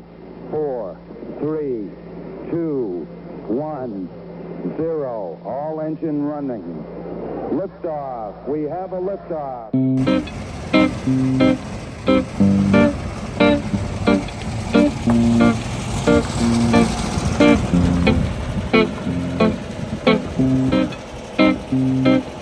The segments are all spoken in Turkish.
Five, four, three, two, one, zero. All engine running. Liftoff. We have a liftoff. Stop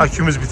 Akümüz bitik.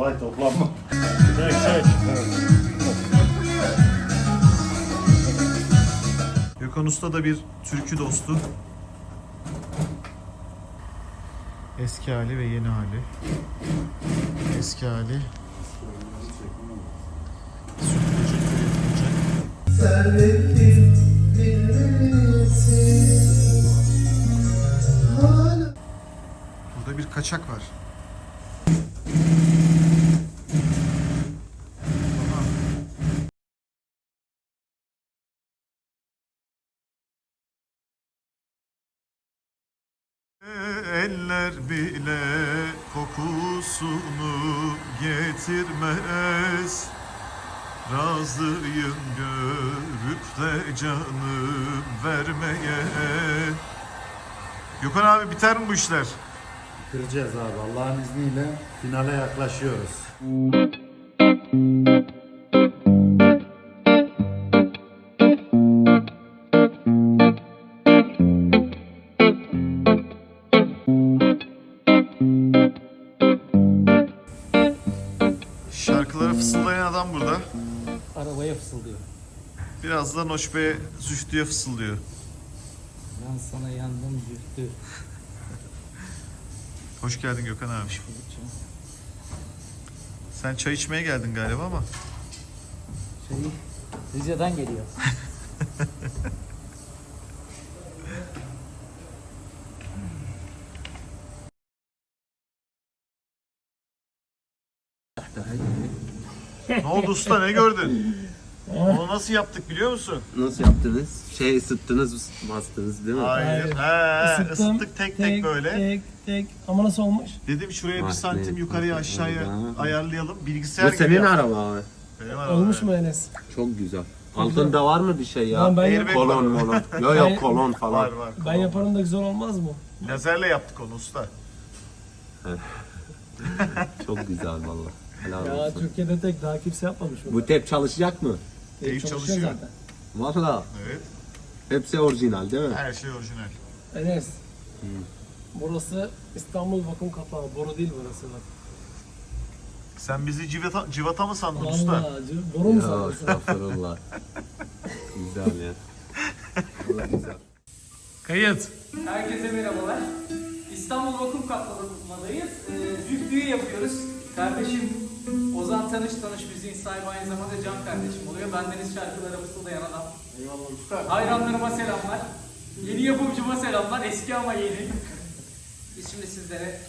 Kolay toplanma. Çek çek. Gökhan Usta da bir türkü dostu. Eski hali ve yeni hali. Eski hali. Burada bir kaçak var. Eller bile kokusunu getirmez Razıyım görüp de canım vermeye Gökhan abi biter mi bu işler? Kıracağız abi. Allah'ın izniyle finale yaklaşıyoruz. Biraz da Noş Bey'e Zühtü'ye fısıldıyor. Ben sana yandım zühtü. Hoş geldin Gökhan abi. Sen çay içmeye geldin galiba ama. Şey, Rize'den geliyor. Ne oldu usta ne gördün? Onu nasıl yaptık biliyor musun? Nasıl yaptınız? Şey ısıttınız, bastınız değil mi? Hayır. He, he, ısıttık tek tek böyle. Tek tek. Ama nasıl olmuş? Dedim şuraya bir Bak, santim ne- yukarıya bak, aşağıya ayarlayalım. Bilgisayar Bu gibi senin yaptık. araba abi. Benim araba, Olmuş mu Enes? Çok güzel. Altında var mı bir şey ya? Lan ben, Airbag Kolon var. molon. Yok Ben- yok kolon Var falan. var. ben yaparım da güzel olmaz mı? Lazerle yaptık onu usta. Çok güzel valla. Helal Ya olsun. Türkiye'de tek daha kimse yapmamış bunu. Bu tep çalışacak mı? Teyip Çalışıyor zaten. Valla. Evet. Hepsi orijinal değil mi? Her şey orijinal. Enes. Burası İstanbul Vakum Kapağı. Boru değil burası bak. Sen bizi civata, civata mı sandın usta? Vallahi acı. Boru mu Ya sanıyorsun? estağfurullah. güzel ya. Valla güzel. Kayıt. Herkese merhabalar. İstanbul Vakum Katlamadayız. Ee, Zühtü'yü yapıyoruz. Kardeşim Ozan Tanış Tanış müziğin sahibi aynı zamanda Can kardeşim oluyor. Bendeniz şarkılara fısıldayan adam. Eyvallah usta. Hayranlarıma selamlar. Yeni yapımcıma selamlar. Eski ama yeni. Biz şimdi sizlere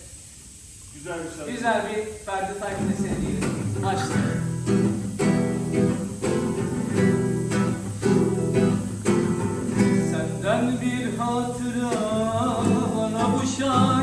Güzel bir şarkı. Güzel bir Ferdi Tayfur eseri diyelim. Açtık. Senden bir hatıra bana bu şarkı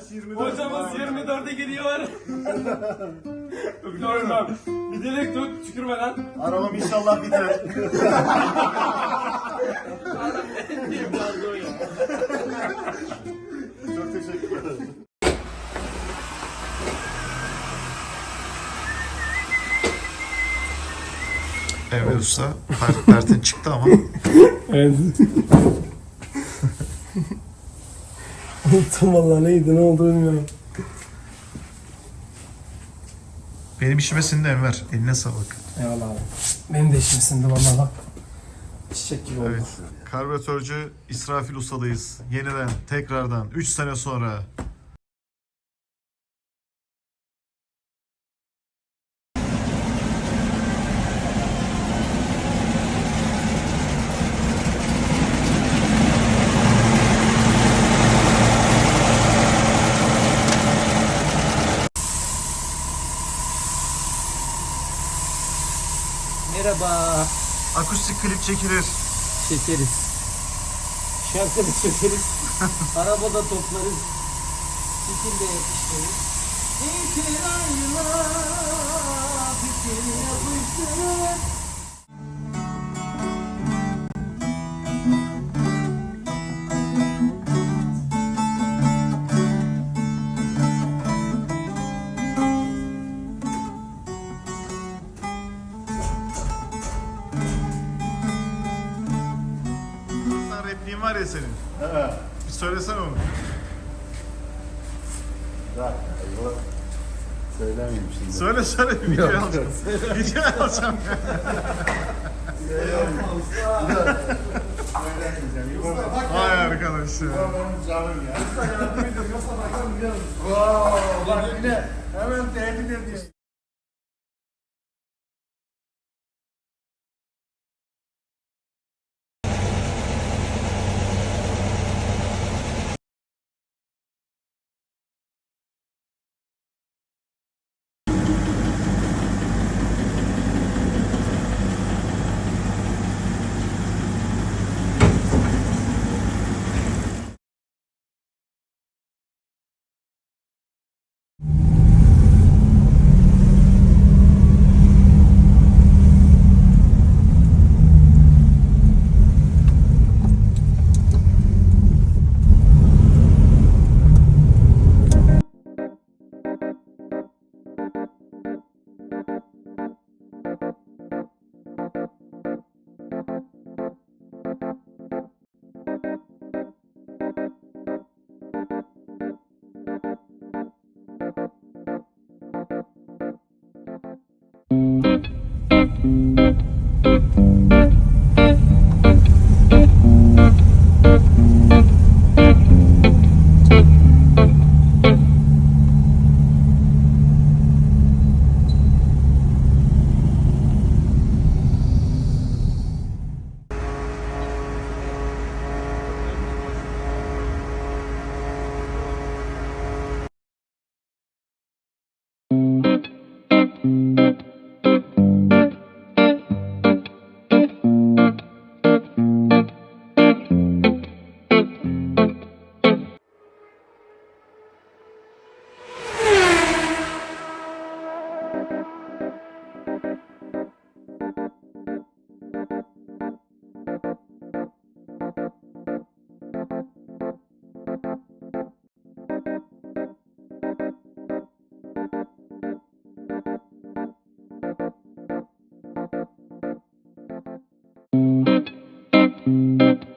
Yaş 24. Hocamız 24'e gidiyor. Dur hocam. Bir dilek tut tükürmeden. Arabam inşallah biter. Çok teşekkür ederim. Evet usta. Pertin çıktı ama. Evet. Unuttum valla neydi ne oldu bilmiyorum. Benim işime sindi Enver. Eline sağlık. Eyvallah abi. Benim de işim sindi valla bak. Çiçek gibi oldu. Evet. Karbüratörcü İsrafil Usta'dayız. Yeniden, tekrardan 3 sene sonra. Merhaba. Akustik klip çekilir. Çekeriz. Şarkı da çekeriz. Arabada toplarız. Fikir de yapıştırırız. Fikir ayrıla, fikir yapıştırır. Söylesene onu. Söylemeyeyim şimdi. Söyle söyle bir video alacağım. Video alacağım. Vay arkadaş ya. Hemen tehdit ediyor. Abi kendine iyi bak. Abi sen de